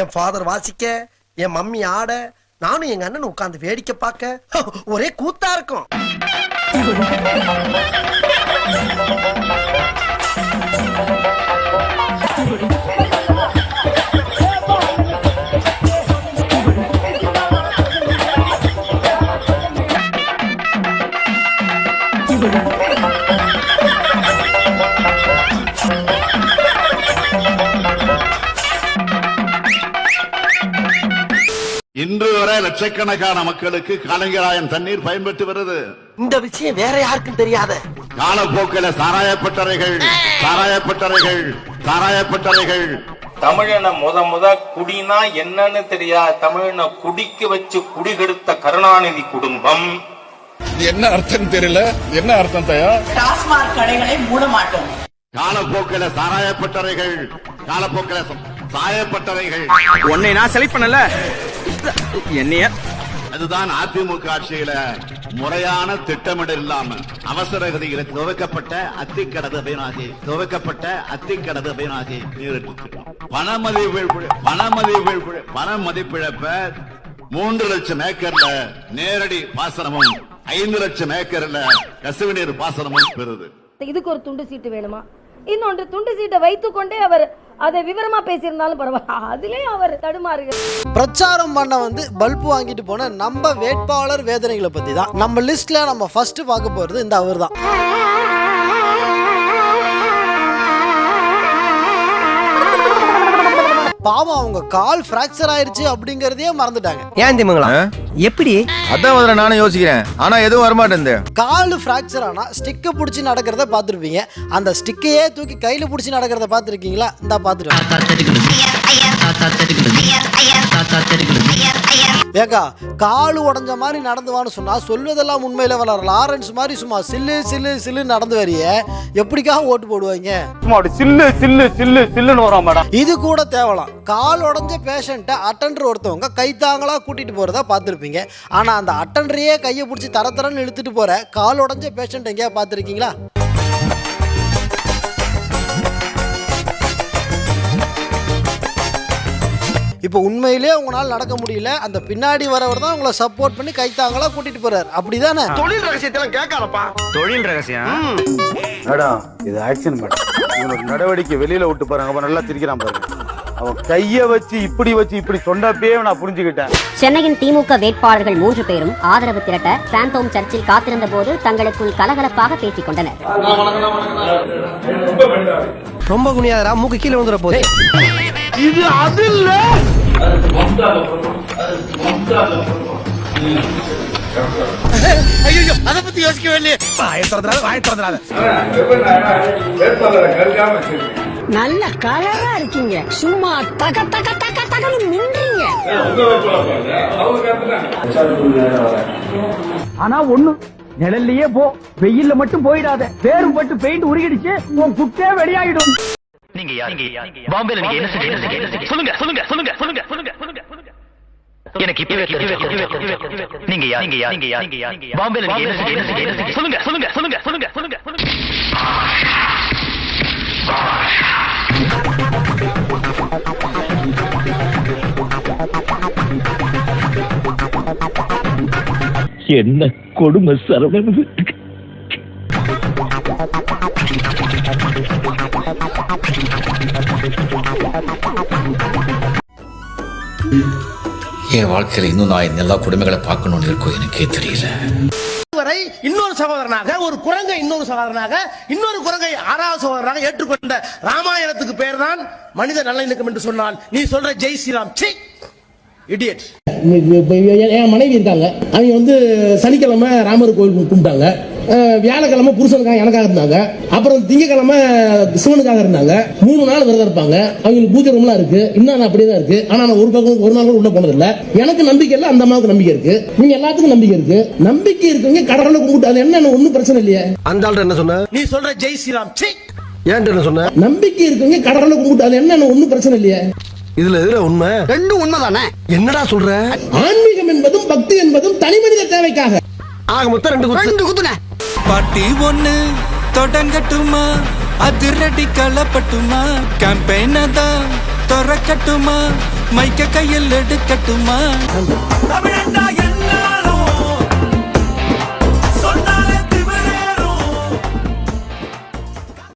என் father வாசிக்க என் mummy ஆட நானும் எங்க அண்ணன் உட்கார்ந்து வேடிக்கை பார்க்க ஒரே கூத்தா இருக்கும். வரை லட்சக்கணக்கான மக்களுக்கு கலைஞராயன் தண்ணீர் பயன்பட்டு வருது. இந்த விஷயம் வேற யாருக்கும் தெரியாத. காலப்போக்கில சாராயப்பட்டறைகள் சாராயப்பட்டறைகள் சாராயப்பட்டறைகள். தமிழனை முத முத குடினா என்னன்னு தெரியாத. தமிழனை குடிக்க வச்சு குடிகெடுத்த கருணாநிதி குடும்பம். என்ன அர்த்தம் தெரியல. என்ன அர்த்தம் தயா? டாஸ்மாக் கடைகளை மூட மாட்டோம் காலப்போக்கில சாராயப்பட்டறைகள் காலப்போக்கில சாயப்பட்டறைகள் உன்னை நான் செலக்ட் பண்ணல. என்னைய? அதுதான் அதிமுக ஆட்சியில முறையான திட்டமிடல் இல்லாம அவசர கதியில துவக்கப்பட்ட அத்திக்கடவு அபிநாசி துவக்கப்பட்ட அத்திக்கடவு அபிநாசி பணமதிப்பு பணமதிப்பு பண மதிப்பிழப்ப மூன்று லட்சம் ஏக்கர்ல நேரடி பாசனமும் ஐந்து லட்சம் ஏக்கர்ல கசிவு நீர் பாசனமும் பெறுது. இதுக்கு ஒரு துண்டு சீட்டு வேணுமா? இன்னொன்று துண்டு சீட்டை வைத்துக்கொண்டே அவர் அதை விவரமா பேசியிருந்தாலும் பரவாயில்ல. அதுலேயும் அவர் தடுமாறுகிறார். பிரச்சாரம் பண்ண வந்து பல்ப் வாங்கிட்டு போன நம்ம வேட்பாளர் வேதனைகளை பத்தி தான் நம்ம லிஸ்ட்ல நம்ம ஃபர்ஸ்ட் பார்க்க போறது இந்த அவர் தான் பாவம் அவங்க கால் ஃப்ராக்சர் ஆயிருச்சு அப்படிங்கறதையே மறந்துட்டாங்க ஏன் திமுங்களா எப்படி அதான் முதல்ல நானும் யோசிக்கிறேன் ஆனா எதுவும் வரமாட்டேன் கால் ஃப்ராக்சர் ஆனா ஸ்டிக்கை பிடிச்சி நடக்கிறத பார்த்துருப்பீங்க அந்த ஸ்டிக்கையே தூக்கி கையில பிடிச்சி நடக்கிறத பார்த்துருக்கீங்களா இந்த பார்த்துட்டு ஏக்கா கால் உடஞ்ச மாதிரி நடந்து வான்னு சொன்னா சொல்வதெல்லாம் உண்மையில வளர லாரன்ஸ் மாதிரி சும்மா சில்லு சில்லு சில்லு நடந்து வரிய. எப்படிக்கா ஓட்டு போடுவாங்க? சும்மா அப்படி சில்லு சில்லு சில்லு சில்லுன்னு வரும் மேடம். இது கூட தேவலாம். கால் உடஞ்ச பேஷண்ட்டை அட்டண்டர் ஒருத்தவங்க கைத்தாங்களா கூட்டிட்டு போறதா பார்த்துருப்பீங்க. ஆனா அந்த அட்டண்டரையே கையை பிடிச்சி தர தரன்னு இழுத்துட்டு போற கால் உடஞ்ச பேஷண்ட் எங்கேயா பார்த்துருக்கீங்களா? இப்போ உண்மையிலே உங்களால் நடக்க முடியல அந்த பின்னாடி வரவர் தான் உங்களை சப்போர்ட் பண்ணி கைத்தாங்களா கூட்டிட்டு போறாரு. அப்படிதானே? தொழில் ரகசியத்தை எல்லாம் கேட்காதப்பா. தொழில் ரகசியம்? மேடம் இது ஆக்ஷன் மேடம். இவனோட நடவடிக்கை வெளியில விட்டு பாருங்க அவன் நல்லா சிரிக்கிறான் பாருங்க அவன் கைய வச்சு இப்படி வச்சு இப்படி சொன்னப்பே நான் புரிஞ்சுக்கிட்டேன். சென்னையின் திமுக வேட்பாளர்கள் மூன்று பேரும் ஆதரவு திரட்ட சாந்தோம் சர்ச்சில் காத்திருந்த போது தங்களுக்குள் கலகலப்பாக பேசிக் கொண்டனர். ரொம்ப குனியாதரா மூக்கு கீழே வந்துட போகுது ஐயோ அத பத்தி யோசிக்கவே இல்லையே. வாய திறந்துடாத வாய திறந்துடாத. நல்ல கலரா இருக்கீங்க. சும்மா தக தக தக தகன்னு மின்றீங்க ஆனா ஒண்ணு நிழல்லையே போ. வெயில்ல மட்டும் போயிடாத. வேறும் பட்டு பெயிண்ட் உருகிடுச்சு உன் குட்டே வெளியாயிடும். நீங்க யார்? பாம்பேல நீங்க என்ன செஞ்சீங்க? சொல்லுங்க சொல்லுங்க சொல்லுங்க சொல்லுங்க சொல்லுங்க. சொல்லுங்க எனக்கு இப்பவே தெரியும். நீங்க யார்? நீங்க யார்? நீங்க யார்? நீங்க யார்? பாம்பேல நீங்க என்ன செஞ்சீங்க? சொல்லுங்க சொல்லுங்க சொல்லுங்க சொல்லுங்க சொல்லுங்க சொல்லுங்க. என்ன கொடுமை சரவணன்? என் வாழ்க்கையில இன்னும் நான் எல்லா குடும்பங்களை பார்க்கணும்னு இருக்கோ எனக்கே தெரியல. வரை இன்னொரு சகோதரனாக ஒரு குரங்கை இன்னொரு சகோதரனாக இன்னொரு குரங்கை ஆறாவது சகோதரனாக ஏற்றுக்கொண்ட ராமாயணத்துக்கு பேர் தான் மனித நல்லிணக்கம் என்று சொன்னால் நீ சொல்ற ஜெய் ஸ்ரீராம். சி இடியட் என் மனைவி இருக்காங்க. அவங்க வந்து சனிக்கிழமை ராமர் கோயில் கும்பிட்டாங்க. வியாழக்கிழமை புருஷனுக்காக எனக்காக இருந்தாங்க. அப்புறம் திங்கக்கிழமை சிவனுக்காக இருந்தாங்க. மூணு நாள் விரதம் இருப்பாங்க. அவங்களுக்கு பூஜை ரூம்லாம் இருக்கு. இன்னும் அப்படியே தான் இருக்கு. ஆனா நான் ஒரு பக்கம் ஒரு நாள் கூட உள்ள போனது இல்ல எனக்கு நம்பிக்கை இல்ல அந்த அம்மாவுக்கு நம்பிக்கை இருக்கு. நீங்க எல்லாத்துக்கும் நம்பிக்கை இருக்கு. நம்பிக்கை இருக்குங்க கடவுளை கும்பிட்டு. அது என்ன ஒன்றும் பிரச்சனை இல்லையே. அந்த ஆள் என்ன சொன்ன? நீ சொல்ற ஜெய் ஸ்ரீராம் சி ஏன்ட்டு என்ன சொன்ன? நம்பிக்கை இருக்குங்க கடவுளை கும்பிட்டு. அது என்ன ஒன்றும் பிரச்சனை இல்லையே. இதுல எதுல உண்மை? ரெண்டும் உண்மைதானே? என்னடா சொல்ற? ஆன்மீகம் என்பதும் பக்தி என்பதும் தனி மனித தேவைக்காக. ஆக மொத்தம் ரெண்டு குத்து. ரெண்டு குத்துன. பாட்டி ஒண்ணு தொடங்கட்டுமா? அதிரடி கலப்பட்டுமா? கேம்பெயின தான் திறக்க வைக்கட்டுமா மைக்க கையில் எடுக்கட்டுமா? தமிழண்டா என்ன?